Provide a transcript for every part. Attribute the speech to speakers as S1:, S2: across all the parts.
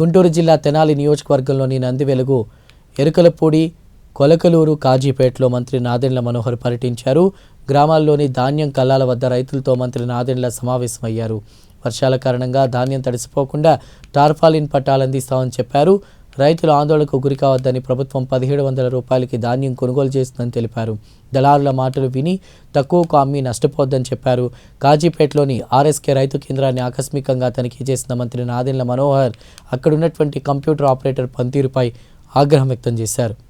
S1: గుంటూరు జిల్లా తెనాలి నియోజకవర్గంలోని నందివెలుగు ఎరుకలపూడి కొలకలూరు కాజీపేటలో మంత్రి నాదెండ్ల మనోహర్ పర్యటించారు. గ్రామాల్లోని ధాన్యం కల్లాల వద్ద రైతులతో మంత్రి నాదెండ్ల సమావేశమయ్యారు. వర్షాల కారణంగా ధాన్యం తడిసిపోకుండా టార్పాలిన్ పట్టాలందిస్తామని చెప్పారు. రైతులు ఆందోళనకు గురికావద్దని ప్రభుత్వం పదిహేడు వందల రూపాయలకి ధాన్యం కొనుగోలు చేస్తుందని తెలిపారు. దళారుల మాటలు విని తక్కువకు అమ్మి నష్టపోద్దని చెప్పారు. కాజీపేటలోని ఆర్ఎస్కే రైతు కేంద్రాన్ని ఆకస్మికంగా తనిఖీ చేసిన మంత్రి నాదెండ్ల మనోహర్ అక్కడున్నటువంటి కంప్యూటర్ ఆపరేటర్ పనితీరుపై ఆగ్రహం వ్యక్తం చేశారు.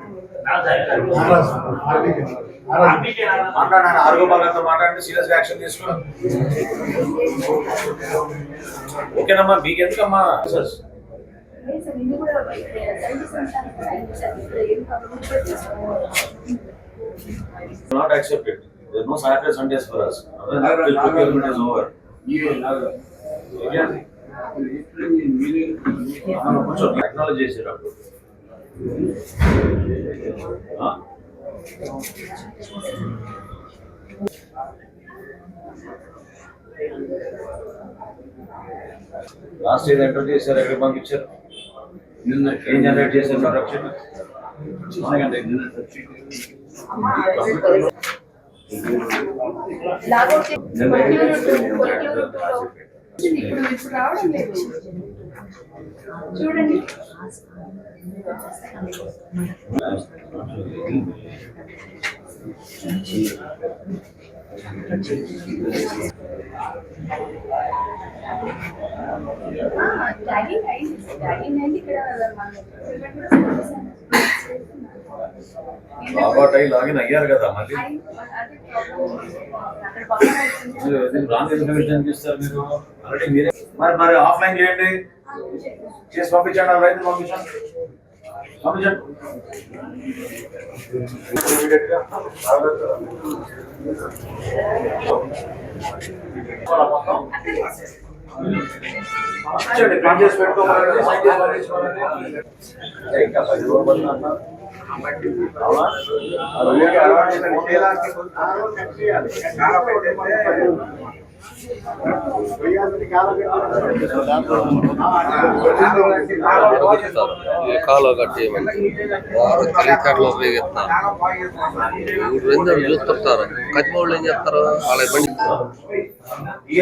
S2: మాట్లాడాను ఆరోగ్య భాగంతో మాట్లాడి సీరియస్గా యాక్షన్ తీసుకున్నాం ఓకేనమ్మా మీకు ఎందుకమ్మా sir not accepted there no Saturday Sundays for us procurement is over కొంచెం టెక్నాలజీ చేసారు అప్పుడు ఆ? లాస్ట్ ఇయర్ ఎంటర్ చేశారు? ఎక్కడ పంపించారు? నిన్న ఏం జనరేట్ చేశారు ప్రొడక్షన్
S3: ఇప్పుడు ఇప్పుడు రావడం లేదు. చూడండి. ట్యాగింగ్ అయింది ట్యాగింగ్ అయింది ఇక్కడ మనం equipment కూడా set చేశాము.
S2: లాగౌట్ అయ్యి లాగిన్ అయ్యారు కదా మళ్ళీ
S3: అయింది, అదే problem. అక్కడ బాగా అవుతుంది.
S2: రాంగ్ ఇన్ఫర్మేషన్ ఇస్తారు మీరు ఆల్రెడీ మీరే మరి మరి ఆఫ్లైన్ చేయండి చేసి పంపించండి ఆ రైతు పంపించండి పంపించండి Immediate గా. పంపించండి ప్రింట్ చేసి పెట్టుకోమనండి సైన్ చేసి పంపించుకోమనండి ఇంకా పది రోజులు
S4: కాలువ కట్టేయమని. వారు తెలివితేటలు ఉపయోగిస్తున్నారు ఊరు రెండు చూస్తుంటారు కత్తి వాళ్ళు ఏం చేస్తారు? వాళ్ళ బండి
S2: ఈ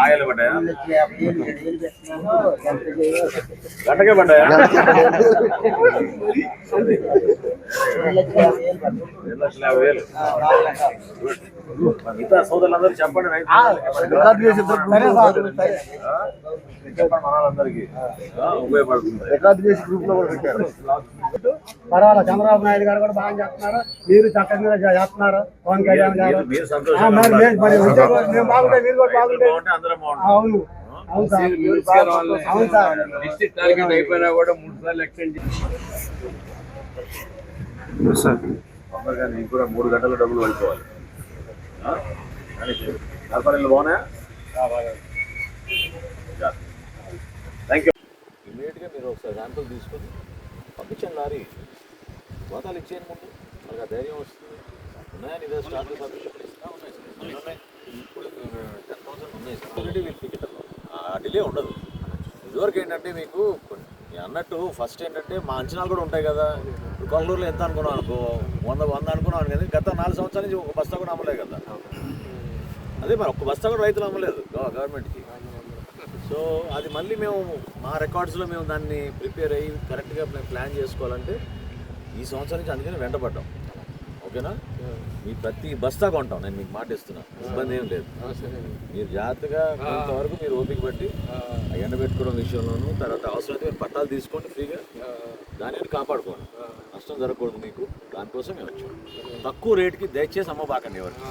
S2: ఆయిల్ పడ్డాయా? గంటకే పడ్డాయా? రెండు లక్షల యాభై వేలు. మిగతా సోదరులందరూ చెప్పండి చెప్పండి మన వాళ్ళందరికీ ఆ, ఉపయోగపడుతుంది
S5: రికార్డు చేసి గ్రూప్లో కూడా పెట్టారు పర్వాలేదు చంద్రబాబు నాయుడు గారు కూడా బాగా చేస్తున్నారు మీరు చక్కగా చేస్తున్నారు పవన్ కళ్యాణ్ గారు మేము- మీరు కూడా అవును అవును సార్ అవును సార్
S4: డిస్ట్రిక్ట్ టార్గెట్ అయిపోయినా కూడా మూడు సార్లు ఎక్స్టెండ్
S2: సార్ తొందరగా నీకు కూడా మూడు గంటల డబ్బులు పడిపోవాలి? కానీ వ్యాపారాలు బాగున్నాయా? థ్యాంక్ యూ ఇమీడియట్గా మీరు ఒకసారి శాంపుల్ తీసుకొని పంపించండి లారీ. గోతాలు ఇచ్చేయండి ముందు. మనకు ఆ ధైర్యం వస్తుంది. ఉన్నాయా నీ దగ్గర స్టాక్ ఉన్నాయి ఇప్పుడు టెన్ థౌసండ్ ఉన్నాయి ఆల్రెడీ ఇట్ ఆ డిలే ఉండదు. ఇదివరకు ఏంటంటే మీకు నేను అన్నట్టు ఫస్ట్ ఏంటంటే మా అంచనాలు కూడా ఉంటాయి కదా. కొంగళూరులో ఎంత అనుకున్నాం అనుకో వంద వంద అనుకున్నాను కానీ గత నాలుగు సంవత్సరాల నుంచి ఒక బస్తా కూడా అమ్మలేదు కదా. అదే మరి ఒక్క బస్తా కూడా రైతులు అమ్మలేదు గవర్నమెంట్కి. సో అది మళ్ళీ మేము మా రికార్డ్స్లో మేము దాన్ని ప్రిపేర్ అయ్యి కరెక్ట్గా మేము ప్లాన్ చేసుకోవాలంటే ఈ సంవత్సరం నుంచి అందుకని వెంటబడ్డాం ఓకేనా? మీ ప్రతి బస్తా కొంటాం నేను మీకు మాట ఇస్తున్నా ఇబ్బంది ఏం లేదు. మీరు జాగ్రత్తగా కొంతవరకు మీరు ఓపిక పట్టి ఆ. ఎండబెట్టుకోవడం విషయంలోనూ తర్వాత అవసరమైతే మీరు పట్టాలు తీసుకోండి ఫ్రీగా. దానిని కాపాడుకోండి. నష్టం జరగకూడదు మీకు దానికోసం మేము వచ్చాం తక్కువ రేటుకి దయచేసి అమ్మబాకండి ఎవరికి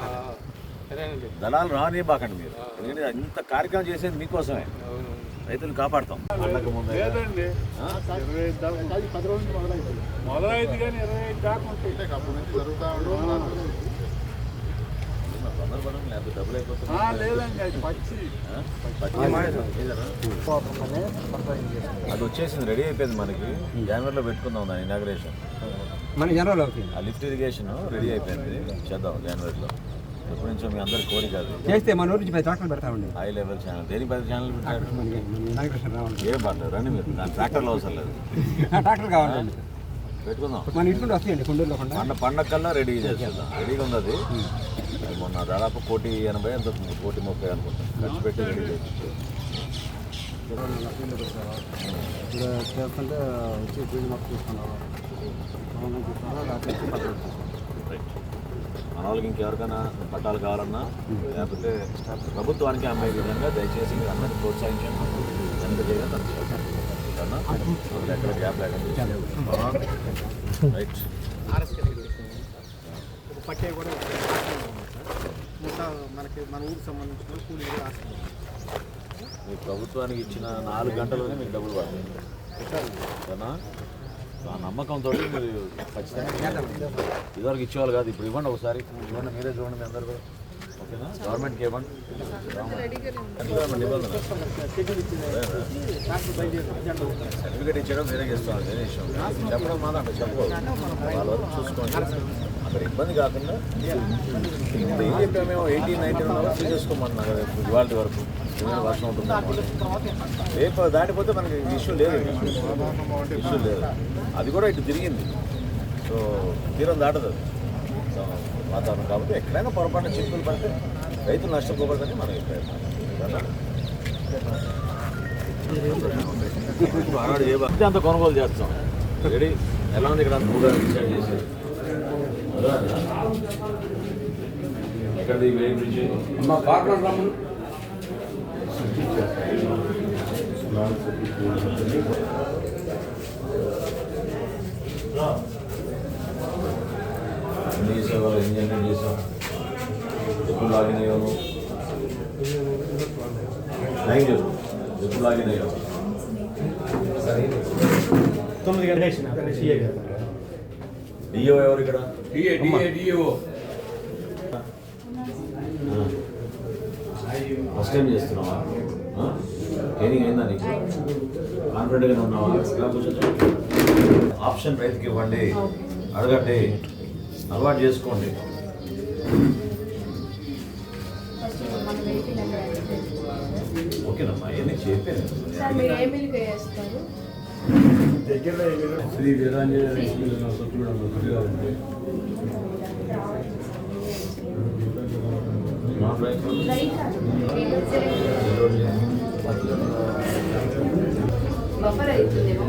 S2: దళాలు రాని బాకండి మీరు ఎందుకంటే ఇంత కార్యక్రమం చేసేది మీకోసమే. రైతులు కాపాడుతాం.
S6: లేదండి. ఇరవై ఐదు దాకా
S5: మొదలైంది.
S6: కానీ ఇరవై ఐదు దాకా ఉంటాయి. అది
S2: వచ్చేసింది రెడీ అయిపోయింది మనకి. జనవరిలో పెట్టుకుందాం దాని ఇనాగ్రేషన్
S5: మన
S2: ఆ లిఫ్ట్ ఇరిగేషన్ రెడీ అయిపోయింది. చేద్దాం జనవరిలో ఎప్పటి నుంచో మీ అందరి కోరిక
S5: చేస్తే మన ఊరి నుంచి పది ట్రాక్టర్లు పెడతామండి
S2: హై లెవెల్ ఛానల్. దేనికి పది ఛానల్ పెట్టారు ఏం పర్లేదు రండి మీరు. దాని ట్రాక్టర్లో అవసరం లేదు.
S5: ట్రాక్టర్ కావాలండి
S2: పెట్టుకుందాం.
S5: మన ఇంటి వస్తాయండి కొండూరులో కొండ
S2: పండ పండగ కల్లా రెడీ చేసేద్దాం. రెడీగా ఉంది అది మొన్న దాదాపు కోటి ఎనభై ఎంత? కోటి ముప్పై అనుకుంటా. ఖర్చు పెట్టి రెడీ చేసి
S5: ఇప్పుడు చేస్తుంటే వచ్చి ఫీజు మొత్తం తీసుకున్నాను
S2: మన వాళ్ళకి ఇంకెవరికైనా పట్టాలు కావాలన్నా లేకపోతే ప్రభుత్వానికి అమ్మే విధంగా దయచేసి మీరు అందరినీ ప్రోత్సహించండి. ఎంత చేయగా? అసలు ఎక్కడ గ్యాప్ లేకుండా రైట్
S5: పట్టే కూడా మనకి మన ఊరికి సంబంధించిన కూలీ
S2: మీ ప్రభుత్వానికి ఇచ్చిన నాలుగు గంటలోనే మీకు డబ్బులు సరేనా? ఆ నమ్మకంతో మీరు ఖచ్చితంగా ఇదివరకు ఇచ్చేవాళ్ళు కాదు ఇప్పుడు ఇవ్వండి ఒకసారి. ఇవ్వండి మీరే చూడండి మీ అందరు కూడా ఓకేనా గవర్నమెంట్కి ఇవ్వండి. సర్టిఫికేట్ ఇచ్చడం వేరే చేస్తాం వేరే విషయం. చెప్పడం మాత్రం అక్కడ చెప్పకూడదు. వాళ్ళ వరకు చూసుకోండి. అక్కడ ఇబ్బంది కాకుండా ఇప్పుడు ఏం చెప్పాము మేము ఎయిటీన్ నైన్టీన్ అవర్స్ చేసుకోమన్నా కదా ఇవాళ వరకు. వర్షం ఉంటుంది రేపు దాటిపోతే మనకి ఇష్యూ లేదు. ఇష్యూ లేదు. అది కూడా ఇటు తిరిగింది. సో తీరం దాటదు వాతావరణం కాబట్టి ఎక్కడైనా పొరపాటున చిక్కులు పడితే రైతులు నష్టపోకూడదని మనం బా- అంత కొనుగోలు చేస్తాం. రెడీ? ఎలా ఉంది ఇక్కడ మూడు డిసైడ్ చేసేది ఎక్కడిది వేయి బ్రిడ్జ్ ఎన్ని చేసావు ఎన్ని జనరేట్ చేసావు ఎప్పుడు లాగిన్ అయ్యావు నైన్ చెప్పు. ఎప్పుడు లాగిన్ అయ్యావు
S5: తొమ్మిది
S2: డిఓ ఎవరు ఇక్కడ? ఫస్ట్ టైం చేస్తున్నావా? ట్రైనింగ్ అయిందా నీకు? కాన్ఫిడెంట్గా ఉన్నావా? ఆప్షన్ రైతుకి ఇవ్వండి. అడగండి. అలవాటు చేసుకోండి. ఓకేనమ్మా అవన్నీ చెప్పాను
S6: శ్రీ వీరాంజనేయ
S3: బఫర్ అవుతుందేమో.